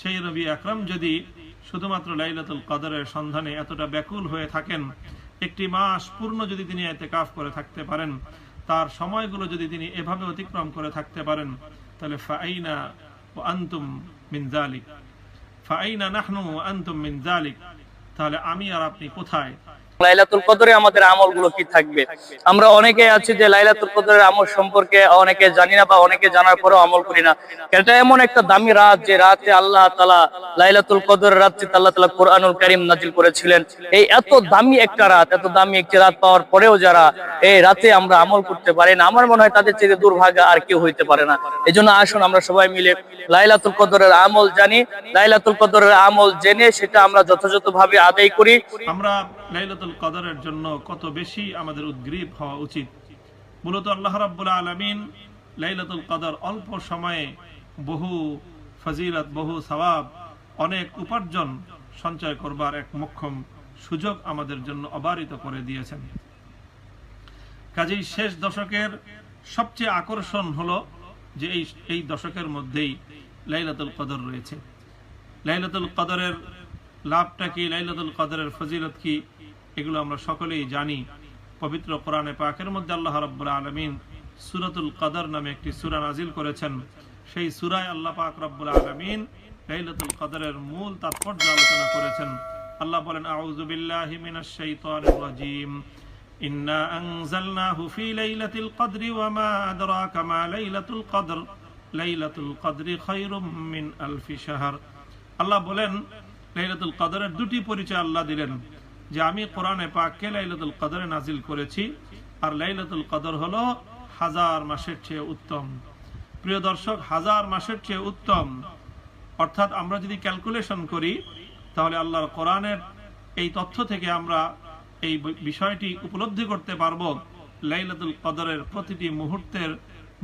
সেই রবি আকরম যদি শুধুমাত্র লাইলাতুল কদরের সন্ধানে এতটা ব্যাকুল হয়ে থাকেন, একটি মাস পূর্ণ যদি তিনি এতে কাফ করে থাকতে পারেন, তার সময়গুলো যদি তিনি এভাবে অতিক্রম করে থাকতে পারেন, তাহলে ফাইনা ও আন্তুম মিনজালিক ফাইনা নাহনু আন্তুম মিনজালিক তাহলে আমি আর আপনি কোথায়? লাইলাতুল কদরে আমাদের আমলগুলো কি থাকবে? আমরা অনেকে আছি যে লাইলাতুল কদরের আমল সম্পর্কে অনেকে জানি না বা অনেকে জানার পরেও আমল করি না। এটা এমন একটা দামি রাত যে রাতে আল্লাহ তালা লাইলাতুল কদরের রাত্রিতে আল্লাহ তালা কোরআনুল কারিম নাজিল করেছিলেন। এই এত দামি একটা রাত, এত দামি একটি রাত পাওয়ার পরেও যারা এই রাতে আমরা আমল করতে পারি না, আমার মনে হয় তাদের চেয়ে দুর্ভাগ্য আর কেউ হইতে পারে না। এই জন্য আসুন আমরা সবাই মিলে লাইলাতুল কদরের আমল জানি। লাইলাতুল কদরের আমল জেনে সেটা আমরা যথাযথভাবে আদায় করি। আমরা লাইলাতুল কদরের জন্য কত বেশি আমাদের উদ্গ্রীব হওয়া উচিত? মূলত আল্লাহ রাব্বুল আলামিন লাইলাতুল কদর অল্প সময়ে বহু ফজিলত, বহু সওয়াব, অনেক উপার্জন সঞ্চয় করবার এক মোক্ষম সুযোগ আমাদের জন্য অবারিত করে দিয়েছেন। কাজেই শেষ দশকের সবচেয়ে আকর্ষণ হলো যে এই এই দশকের মধ্যেই লাইলাতুল কদর রয়েছে। লাইলাতুল কদরের লাভটা কি, লাইলাতুল কদরের ফজিলত কি, এগুলো আমরা সকলেই জানি। পবিত্র কোরআনে পাকের মধ্যে আল্লাহ রাব্বুল আলমিন সূরাতুল কদর নামে একটি সুরা নাজিল করেছেন। সেই সূরায় আল্লাহ পাক রব্বুল আলামিন লাইলাতুল কদরের মূল তাৎপর্য আলোচনা করেছেন। আল্লাহ বলেন, আউযু বিল্লাহি মিনাশ শাইতানির রাজীম। ইন্না আনজালনাহু ফি লাইলাতিল কদরি ওয়া মা আদরাকা মা লাইলাতুল কদর। লাইলাতুল কদরি খায়রুম মিন আলফি শাহর। আল্লাহ বলেন লাইলাতুল কদরের দুটি পরিচয় আল্লাহ দিলেন, যে আমি কোরআনে পাককে লাইলাতুল কদরে নাজিল করেছি, আর লাইলাতুল কদর হলো হাজার মাসের চেয়ে উত্তম। প্রিয় দর্শক, হাজার মাসের চেয়ে উত্তম, অর্থাৎ আমরা যদি ক্যালকুলেশন করি, তাহলে আল্লাহর কোরআনের এই তথ্য থেকে আমরা এই বিষয়টি উপলব্ধি করতে পারব, লাইলাতুল কদরের প্রতিটি মুহূর্তের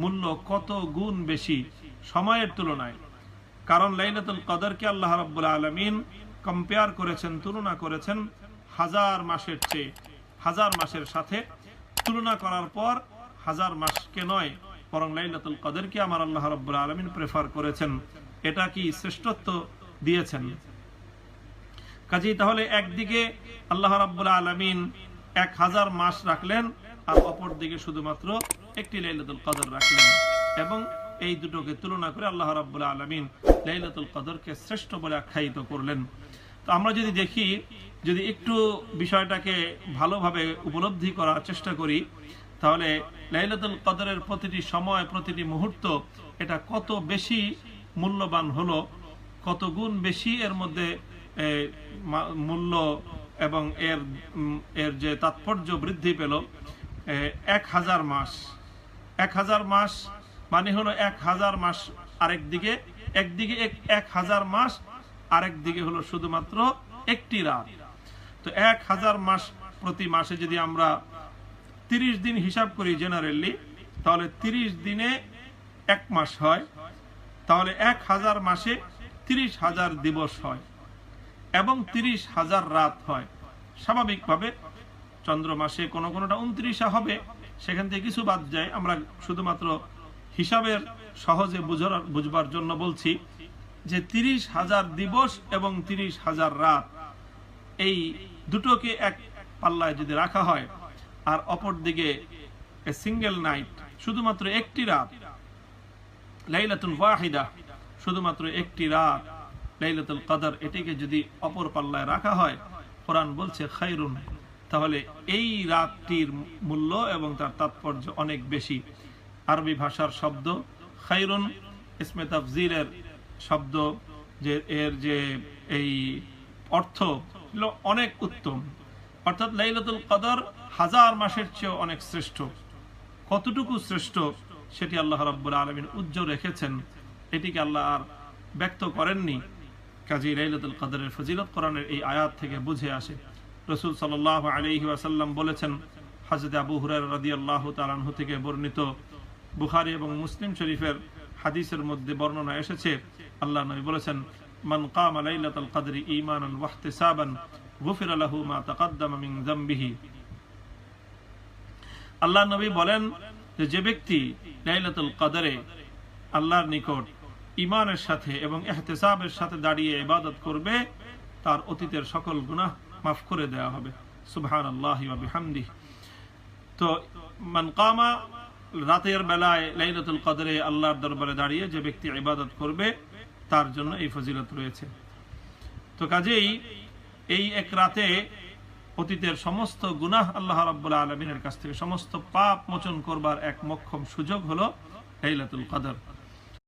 মূল্য কত গুণ বেশি সময়ের তুলনায়। কারণ লাইলাতুল কদরকে আল্লাহ রাব্বুল আলামিন কম্পেয়ার করেছেন, তুলনা করেছেন হাজার মাসের চেয়ে, হাজার মাসের সাথে। তুলনা করার পর হাজার মাসকে নয়, বরং লাইলাতুল কদরকে আমার আল্লাহ রাব্বুল আলামিন প্রেফার করেছেন। এটা কি শ্রেষ্ঠত্ব দিয়েছেন? কাজেই তাহলে একদিকে আল্লাহ রাব্বুল আলামিন এক হাজার মাস রাখলেন, আর অপর দিকে শুধুমাত্র একটি লাইলাতুল কদর রাখলেন। এবং এই দুটোকে তুলনা করে আল্লাহ রাব্বুল আলামিন লাইলাতুল কদরকে শ্রেষ্ঠ বলে আখ্যায়িত করলেন। তো আমরা যদি দেখি, যদি একটু বিষয়টাকে ভালোভাবে উপলব্ধি করার চেষ্টা করি, তাহলে লাইলাতুল কদরের প্রতিটি সময়, প্রতিটি মুহূর্ত এটা কত বেশি মূল্যবান হলো, কত গুণ বেশি এর মধ্যে মূল্য এবং এর এর যে তাৎপর্য বৃদ্ধি পেল এক হাজার মাস। এক হাজার মাস মানে হলো এক হাজার মাস আরেক দিকে একদিকে এক- হাজার মাস, আরেক দিকে হলো শুধুমাত্র একটি রাত। তো এক হাজার মাস প্রতি মাসে যদি আমরা তিরিশ দিন হিসাব করি জেনারেলি, তাহলে তিরিশ দিনে এক মাস হয়। তাহলে এক হাজার মাসে তিরিশ হাজার দিবস হয় এবং তিরিশ হাজার রাত হয়। স্বাভাবিকভাবে চন্দ্র মাসে কোনো কোনোটা উনত্রিশা হবে, সেখান থেকে কিছু বাদ যায়। আমরা শুধুমাত্র হিসাবের সহজে বুঝবার জন্য বলছি যে তিরিশ হাজার দিবস এবং তিরিশ হাজার রাত, এই দুটোকে এক পাল্লায় যদি রাখা হয়, আর অপর দিকে সিঙ্গেল নাইট, শুধুমাত্র একটি রাত লাইলাতুল ওয়াহিদা, শুধুমাত্র একটি রাত, লাইলাতুল কদর, এটিকে যদি অপর পাল্লায় রাখা হয়, কোরআন বলছে খাইরুন। তাহলে এই রাতটির মূল্য এবং তার তাৎপর্য অনেক বেশি। আরবি ভাষার শব্দ, খাইরুন ইসমে তাফজিরের শব্দ, যে এর যে এই অর্থ অনেক উত্তম। অর্থাৎ লাইলাতুল কদর হাজার মাসের চেয়েও অনেক শ্রেষ্ঠ। কতটুকু শ্রেষ্ঠ সেটি আল্লাহ রাব্বুল আলমিন উজ্জ্বল রেখেছেন। এটিকে আল্লাহ আর ব্যক্ত করেননি। কাজী লাইলাতুল কদরের ফজিলত কোরআনের এই আয়াত থেকে বুঝে আসে। রসুল সাল্লাহ আলহি ওয়াসাল্লাম বলেছেন হাজরত আবু হুরার রাদি আল্লাহ তালানহু থেকে বর্ণিত বুখারি এবং মুসলিম শরীফের হাদিসের মধ্যে বর্ণনা এসেছে। আল্লাহ নবী বলেছেন, মান কাম লাইলাতুল কদরি ঈমানান ওয়া ইহতিসাবান গুফির লাহু মা তাকাদ্দামা মিন যামবিহি। আল্লাহ নবী বলেন যে যে ব্যক্তি লাইলাতুল কদরে আল্লাহর নিকট ইমানের সাথে এবং এহতেসাবের সাথে দাঁড়িয়ে ইবাদত করবে, তার অতীতের সকল গুনাহ মাফ করে দেওয়া হবে। সুবহান আল্লাহ বিহামদি তো, মান কামা রাতের বেলায় লাইলাতুল কদরে আল্লাহর দরবারে দাঁড়িয়ে যে ব্যক্তি ইবাদত করবে, তার জন্য এই ফজিলত রয়েছে। তো কাজেই এই এক রাতে অতীতের সমস্ত গুনাহ আল্লাহ রাব্বুল্লাহ আলমিনের কাছ থেকে, সমস্ত পাপ মোচন করবার এক মক্ষম সুযোগ হলো লাইলাতুল কদর।